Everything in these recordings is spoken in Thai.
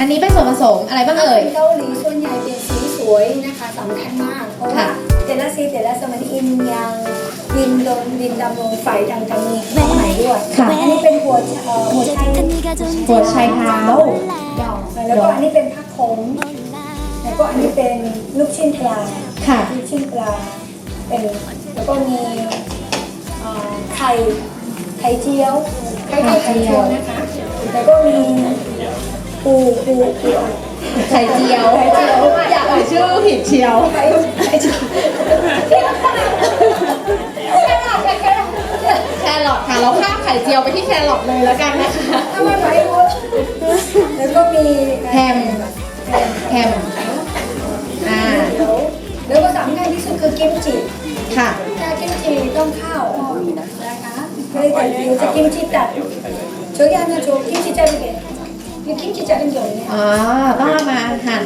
อันนี้เป็นส่วนผสมอะไรบ้างเอ่ย เกาหลีส่วนใหญ่เป็นสีสวยนะคะสำคัญมาก เพราะว่าค่ะแต่ละสีแต่ละสมัยอินยังดินโดนดินดำลงไฟดังจะมีข้างในด้วยค่ะ อันนี้เป็นหัวเอ่อหัวไชหัวไชเท้า ดอกแล้วก็อันนี้เป็นผักขมแล้วก็อันนี้เป็นลูกชิ้นปลาค่ะ ลูกชิ้นปลาเป็นแล้วก็มีเอ่อ ไข่ไข่เจียวไข่ไข่เจียวนะคะ แล้วก็มีปูปูปูไข่เจียวไข่เจียวอยากเอ่ยชื่อผิดเชียวไข่ไข่เจียวแครอทค่ะเราข้ามไข่เจียวไปที่แครอทเลยแล้วกันนะคะทำไมไปหมดแล้วก็มีแฮมแฮมอ่าแล้วก็สำคัญที่สุดคือกิมจิค่ะถ้ากิมจิต้องข้าว อ่อนนะคะก็เลยแต่เดี๋ยวจะกิมจิตัด저기하면저 김치 자르게 이거 김치 자른 게 없네 อ๋อ ต้องเอามาหั่น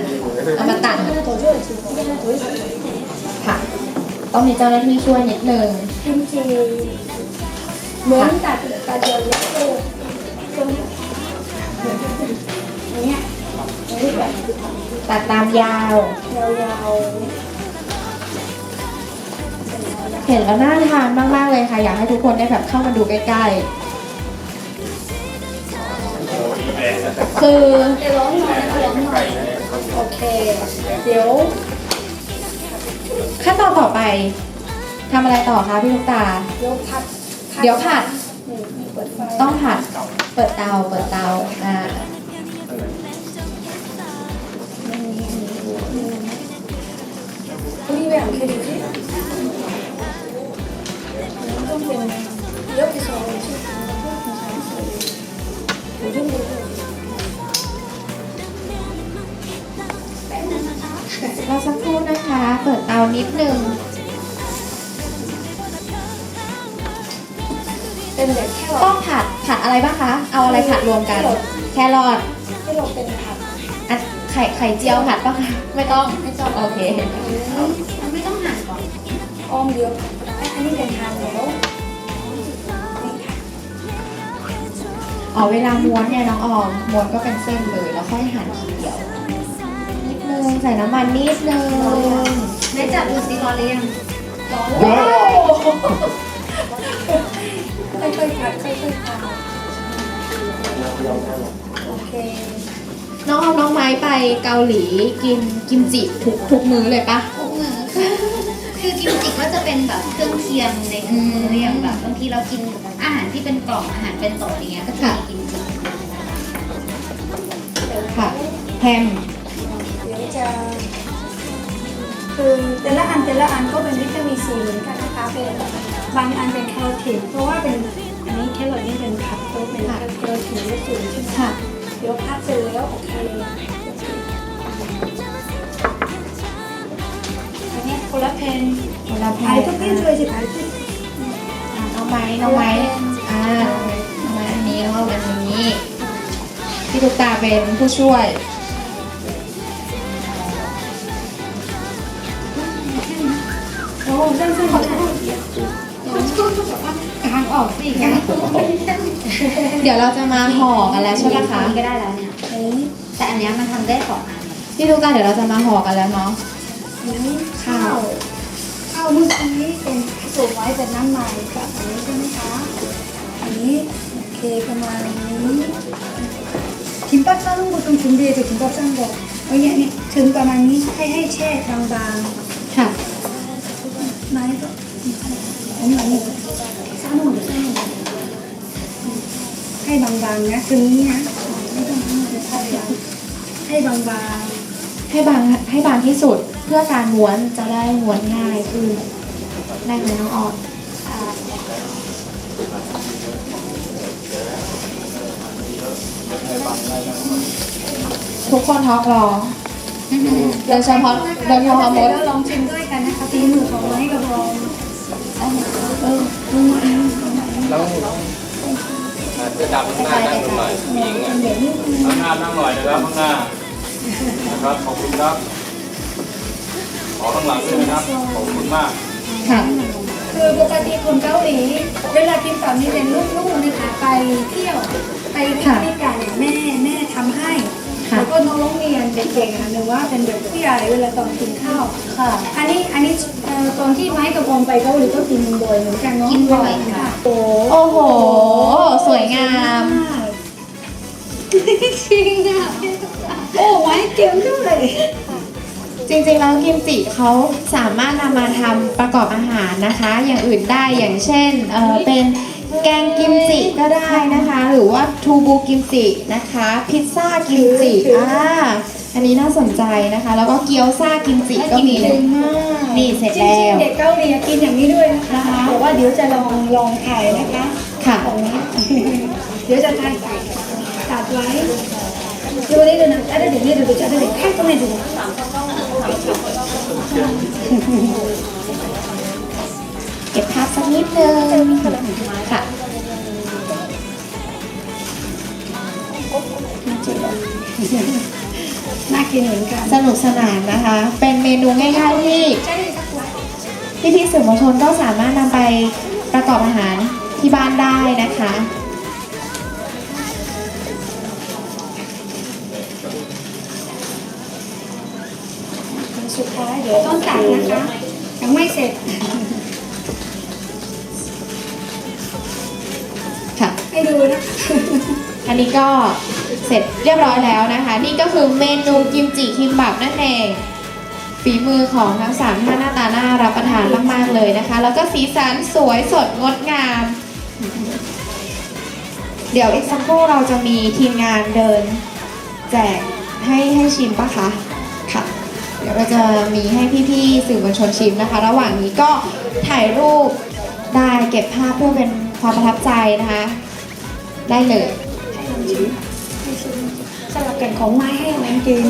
เอามาตัด 하나 더 줘야지 이게 하나 더 있어 ค่ะ ต้องมีเจ้าหน้าที่ช่วยนิดนึง 김치เหมือนตัดตัดเดียวเดียวตรงอย่างเงี้ยอย่างนี้แบบ ตัดตามยาว ยาวๆ เห็นแล้วน่าทานมากมากเลยค่ะ อยากให้ทุกคนได้แบบเข้ามาดูใกล้ ๆ คือเดี๋ยวร้องหน่อยร้องหน่อยโอเค เดี๋ยวขั้นตอนต่อไปทำอะไรต่อคะพี่ลูกตา เดี๋ยวผัดเดี๋ยวผัดต้องผัด เปิดเตา เปิดเตา อ่านี่แบบเคยดูที่ 문에 옆에서 지금 이 정도 เราสักครู่นะคะ เปิดเตานิดนึง เป็นแบบแค่ ต้ เรา องผัด ผัดอะไรบ้างคะ เอาอะไรผัดรวมกัน แครอท ที่เราเป็นผัด อันไข่ไข่เจียวผัดป่ะคะ ไม่ต้อง ไม่ต้อง โอเค มันไม่ต้องหั่นก่อนอ้อมเดียวอันนี้เป็นทานแล้ว อ๋อเวลาม้วนเนี่ยน้องออมม้วนก็เป็นเส้นเลยแล้วค่อยหั่นทีเดียวนิดนึงใส่น้ำมันนิดนึงได้จับดูสิรอเรียงรอว้าวค่อยๆผัดค่อยๆผัดโอเคน้องออมน้องไม้ไปเกาหลีกินกิมจิทุกทุกมื้อเลยปะทุกมือ คือกิมจิก็จะเป็นแบบเครื่องเคียงในทุกมืออย่างแบบบางทีเรากินอาหารที่เป็นกล่องอาหารเป็นโต๊ะอย่างเงี้ยก็จะมีกิมจิค่ะแฮมเดี๋ยวจะคือแต่ละอันแต่ละอันก็เป็นวิตามินซีเหมือนกันนะคะเป็นบางอันเป็นแคโรทีนเพราะว่าเป็น คนละแพถ่ายทุกเพนเลยสิถ่ายทุกอะน้องไม้น้องไม้อ่าน้องไม้อันนี้น้องออมอันนี้ พี่ตุ๊กตาเป็นผู้ช่วยโอ้สั้นๆขอโทษกางออกสิกางเดี๋ยวเราจะมาห่อกันแล้วใช่ไหมคะ ก็ได้แล้วเนี่ยอันนี้แต่อันเนี้ยมันทำได้สองอันพี่ตุ๊กตาเดี๋ยวเราจะมาห่อกันแล้วเนาะอันนี้ข้าวข้าว เมื่อกี้เป็นเสิรไว้แบบน้ำใหม่กับอันนี้ใช่ไหมคะ อันนี้โอเคประมาณนี้กิมปั๊ซ่าลูกตรงถุงเดียวถึงกิมปั๊ซ่าบอกเอาอย่างนี้ถึงประมาณนี้ให้ให้แช่บางๆค่ะไม้ก็อันนี้อันนี้ซ่าลูซ่าลูกให้บางๆนะตรงนี้นะไม่ต้องให้บางๆให้บางให้บางที่สุด พื่อการม้วนจะได้ม้วนง่ายขึ้นได้ไหมน้องออมทุกคนท้องร้องโดยเฉพาะโดยเฉพาะมดลองชิมด้วยกันนะคะฝีมือของไม้กับรองเอาเออแล้วเสื้อดำข้างหน้านั่งลงหน่อยผู้หญิงอะเดี๋ยข้างหน้านั่งหน่อยนะครับข้างหน้านะครับขอบคุณครับ ขอข้างหลังด้วยนะครับ ขอบคุณมาก ค่ะเคือปกติคนเกาหลีเวลากินตอนนี้เป็นลูกๆนะคะไปเที่ยวไปที่อเมริกาเนี่ยแม่แม่ทำให้ค่ะ แล้วก็น้องโรงเรียนเด็กๆอะหรือว่าเป็นแบบผู้ใหญ่เวลาตอนกินข้าว ค่ะ อันนี้อันนี้เอ่อตอนที่ไม้กับออมไปเกาหลีก็กินบ่อยเหมือนกันเนาะกินบ่อยค่ะ โอ้โอ้โห สวยงาม จริงอะโอ้ไว้เก่งด้วย จริงๆแล้วกิมจิเขาสามารถนำมาทำประกอบอาหารนะคะ อย่างอื่นได้อย่างเช่นเออเป็นแกงกิมจิก็ได้นะคะ หรือว่าทูบูกิมจินะคะ พิซซ่ากิมจิอ่าอันนี้น่าสนใจนะคะ แล้วก็เกี๊ยวซ่ากิมจิก็มีเก่งมากนี่เสร็จจริแล้งวๆเด็กเกาหลีกินอย่างนี้ด้วยนะคะนะคะ บอกว่าเดี๋ยวจะลองลองถ่ายนะคะค่ะ ของนี้ เดี๋ยวจะถ่ายตัดไว้ดูนี่ดูนะอะไรเดี๋ยวนี้ดูดูจะอะไรแค่ตรงนี้ดู นิดนึงค่ะน่ากินเหมือนกันสนุกสนานนะคะ เป็นเมนูง่ายๆที่ใช่สักวันพี่พี่ๆสื่อมวลชนก็สามารถนำไปประกอบอาหารที่บ้านได้นะคะสุดท้ายเดี๋ยวต้องตัดนะคะยังไม่เสร็จ อันนี้ก็เสร็จเรียบร้อยแล้วนะคะ นี่ก็คือเมนูกิมจิคิมบับนั่นเองฝีมือของทั้งสามท่านหน้าตาน่ารับประทานมากๆเลยนะคะ แล้วก็สีสันสวยสดงดงาม เดี๋ยวอีกสักครู่เราจะมีทีมงานเดิน แจกให้ให้ชิมปะคะค่ะ เดี๋ยวเราจะมีให้พี่ๆสื่อมวลชนชิมนะคะ ระหว่างนี้ก็ถ่ายรูปได้เก็บภาพเพื่อเป็นความประทับใจนะคะ ได้เลยให้ลองชิมให้ชิมสลับกันของไม้ให้มันกิน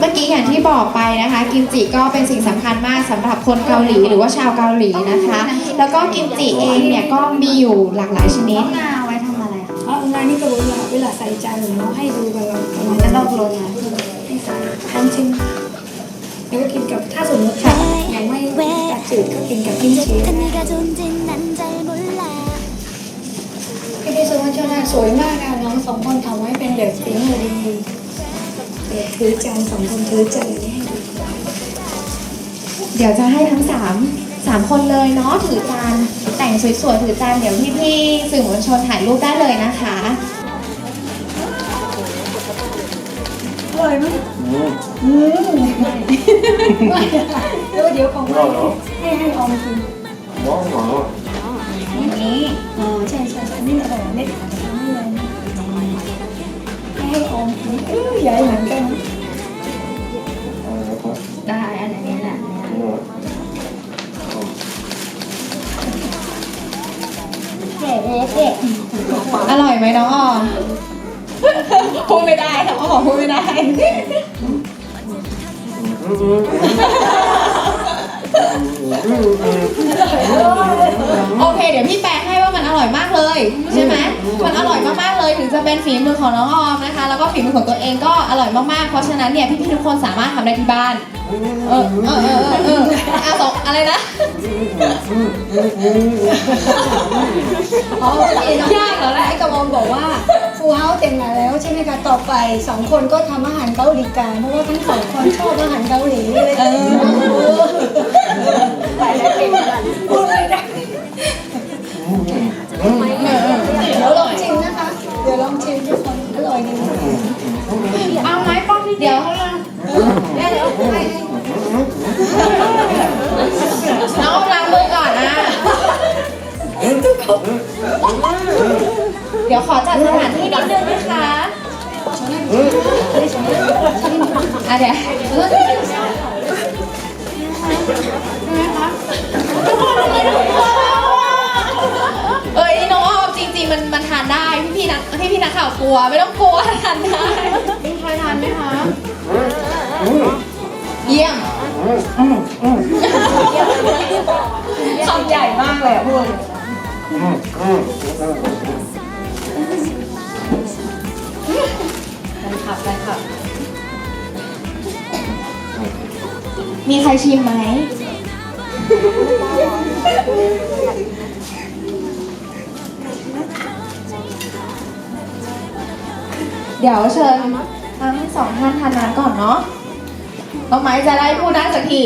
เมื่อกี้อย่างที่บอกไปนะคะ กิมจิก็เป็นสิ่งสำคัญมากสำหรับคนเกาหลีหรือว่าชาวเกาหลีนะคะ แล้วก็กิมจิเองเนี่ยก็มีอยู่หลากหลายชนิดงาไว้ทำอะไรคะเอางานนี้ก็เวลาเวลาใส่จานหรือเนาะให้ดูแบบว่าประมาณจะนั้นลอกลงนะให้ใส่ทำชิมแล้วก็กินกับถ้าสมมติค่ะยังไม่ตัดจืดก็กินกับกิมจิ วรรณชนะสวยมากอะน้องสองคนทำไว้เป็นแบบฝีมือดีเดี๋ยวถือจานสองคนถือจานนี้ให้ดูเดี๋ยวจะให้ทั้งสามสามคนเลยเนาะถือจานแต่งสวยๆถือจานเดี๋ยวพี่ๆสื่อมวลชนถ่ายรูปได้เลยนะคะอร่อยไหมอืมเดี๋ยวเดี๋ยวของเราให้ให้ออมกินน้องหมออย่างนี้อ๋อใช่ใช่ใช่นี่อร่อยเล็กทำให้เลย ให้ให้ออมกินเออใหญ่เหมือนกันได้อันนี้แหละแก่แก่แก่อร่อยไหมน้องออมพูดไม่ได้น้องออมพูดไม่ได้โอเค เดี๋ยวพี่แปลให้ว่ามันอร่อยมากเลย ใช่ไหม มันอร่อยมากๆเลยถึงจะเป็นฝีมือของน้องออมนะคะ แล้วก็ฝีมือของตัวเองก็อร่อยมากๆ เพราะฉะนั้นเนี่ยพี่ๆทุกคนสามารถทำได้ที่บ้าน เออเออเออเออเอออาสองอะไรนะอ๋อยากเหรอแหละไอ้กระมองบอกว่าฟูเฮาเต็มมาแล้วใช่ไหมคะต่อไปสองคนก็ทำอาหารเกาหลีกันเพราะว่าทั้งสองคนชอบอาหารเกาหลีเลยเออไปแล้วเก่งพูดไม่ น้องล้างมือก่อนนะ เดี๋ยวขอจัดสถานที่นิดนึงนะคะอะเดี๋ยวเอ้ยน้องออมจริงๆมันมันทานได้พี่พี่ๆนักพี่พี่ๆนักข่าวกลัวไม่ต้องกลัวทานได้พี่เคยทานไหมคะ เยี่ยมคำใหญ่มากเลยอะพูดขับไปขับมีใครชิมไหม เดี๋ยวเชิญทั้งสองท่านทานน้ำก่อนเนาะ น้องไม้จะได้พูดได้สักที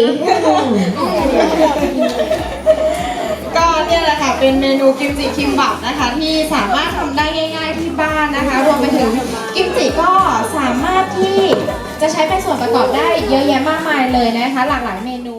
ก็เนี่ยแหละค่ะเป็นเมนูกิมจิคิมบับนะคะ ที่สามารถทำได้ง่าย ๆที่บ้านนะคะ รวมไปถึงกิมจิก็สามารถที่จะใช้เป็นส่วนประกอบได้เยอะแยะมากมายเลยนะคะ หลากหลายเมนู